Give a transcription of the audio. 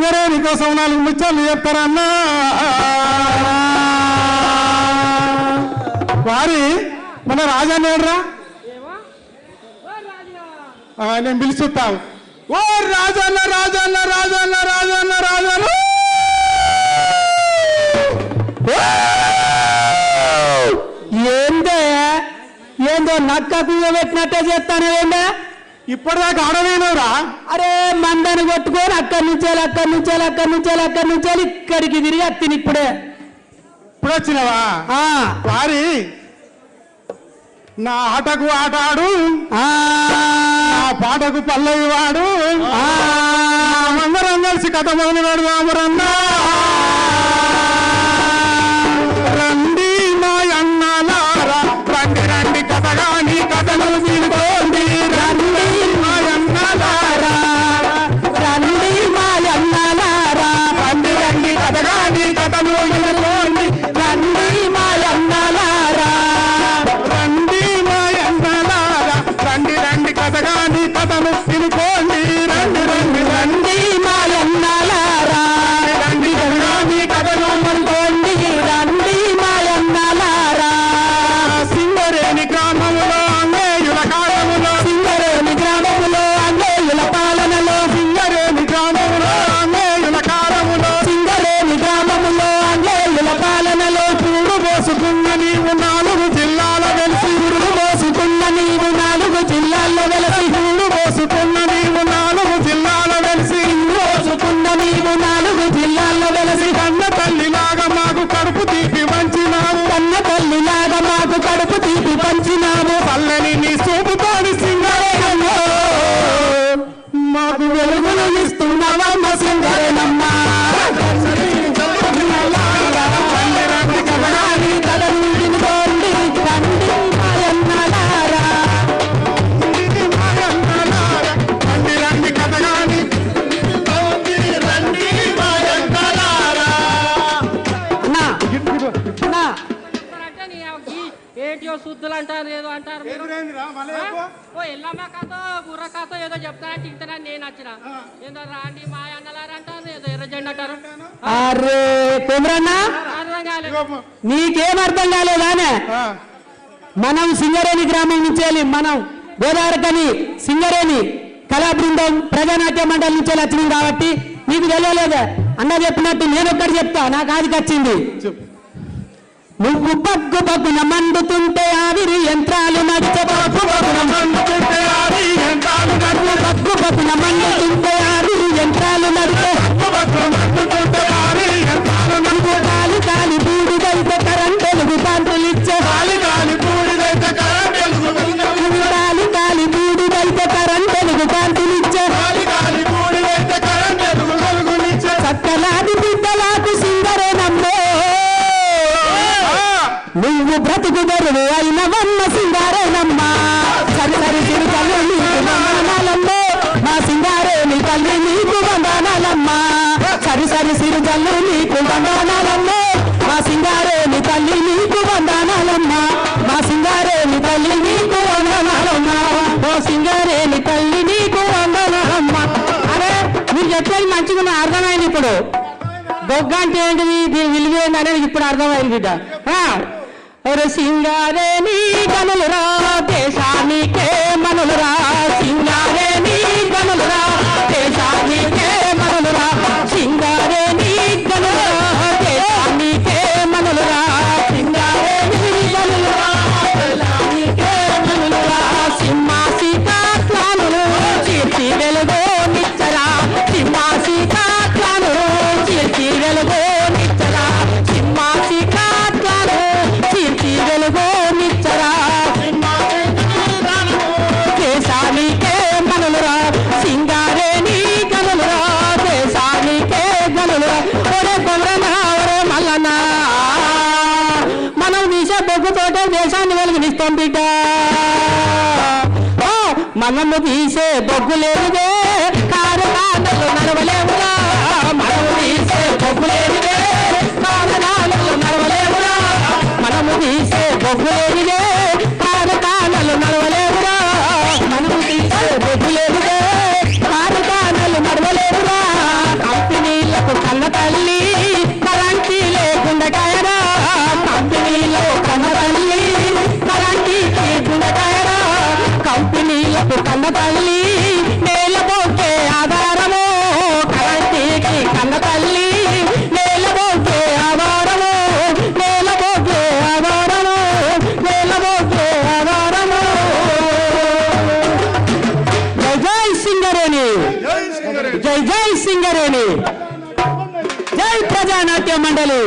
కోసం నాలుగు ముచ్చట్లు చెప్తారన్నా వారి మన రాజా నేడ్రా నేను పిలుచుతాను ఓ రాజన్న రాజన్న రాజన్న రాజన్న రాజన్న. ఏందే? ఏందో నక్క కుయ్య పెట్టినట్టే చేస్తాను ఏందే ఇప్పటిదాకా ఆడవేనవరా అరే మందని కొట్టుకొని అక్కడి నుంచేలు అక్కడి నుంచేలు అక్కడి నుంచేలు అక్కడి నుంచేలు ఇక్కడికి తిరిగి అత్తిని ఇప్పుడే. ఇప్పుడు వచ్చినవా? ఆ, వారి నా ఆటకు ఆట ఆడు నా పాటకు పల్లవి వాడు. ఆ. అందరం కలిసి కథ మొదలు పెడదామరన్నా రండి నాలుగు జిల్లాల వెలిసి పురుగు మోసుకున్న నీవు నాలుగు జిల్లాల్లో వెలిసి పూలు మోసుకున్న నీవు నాలుగు జిల్లాల వెలిసి మోసుకున్న నీవు నాలుగు జిల్లాల్లో వెలసి కన్న తల్లిలాగా మాకు కడుపు తీపి వంచినావు. కన్న తల్లిలాగా మాకు కడుపు తీపి పంచినాము పల్లని నీ చూపుతోని సింగరేణి మాకు వెలుగులు ఇస్తున్నావమ్మ సింగరేనమ్మ. ఏంటియో శుద్ధులు అంటారు ఏదో అంటారు. ఓ ఎల్లమ్మ కథో బుర్ర కథో ఏదో చెప్తారా తింటారా నేను వచ్చిన. ఏదో రాండి మా అన్నలారు అంటారు ఏదో ఎర్ర జెండా అంటారు. అరే కుమరన్న అర్థం కాలేదు. నీకేం అర్థం కాలేదానే మనం సింగరేణి గ్రామం నుంచి వెళ్ళి మనం గోదావరికని సింగరేణి కళా బృందం ప్రజానాట్య మండలి నుంచి వెళ్ళి వచ్చింది కాబట్టి నీకు తెలియలేదు. అన్న చెప్పినట్టు నేను ఒక్కటి చెప్తా నాకు ఆదికి వచ్చింది. చెప్పు. నువ్వు పగ్గు పగ్గున మండుతుంటే బ్రతుకు అయిన వన్న సింగారేనమ్మా. సరి సరి తిరుగలు నీకు వందనాలమ్మో. మా సింగారేని తల్లి నీకు వందనాలమ్మ. సరి సరి సిరుగలు నీకు వందనాలమ్మో. మా సింగారేని తల్లి నీకు వందనాలమ్మ. మా సింగారేని తల్లి నీకు వందనాలమ్మ. ఓ సింగారేని తల్లి నీకు వందనాలమ్మ. అరే మీరు చెప్పేది మంచిగా అర్థమైంది ఇప్పుడు. బొగ్గ అంటే ఏంటిది? దీని విలువ ఏంటి అనేది ఇప్పుడు అర్థమైంది బిడ్డ. సింగారే నీ గనులురా దేశానికే మనులురా సింగ బిడ్డ. మనము తీసే బొగ్గు లేనిదే నాన్నలు నడవలేవురా మనము తీసే బొగ్గు లేనిదే నాన్నలు నడవలేవురా మనము తీసే బొగ్గు లేనిదే నాన్నలు నడవలేవు మండలి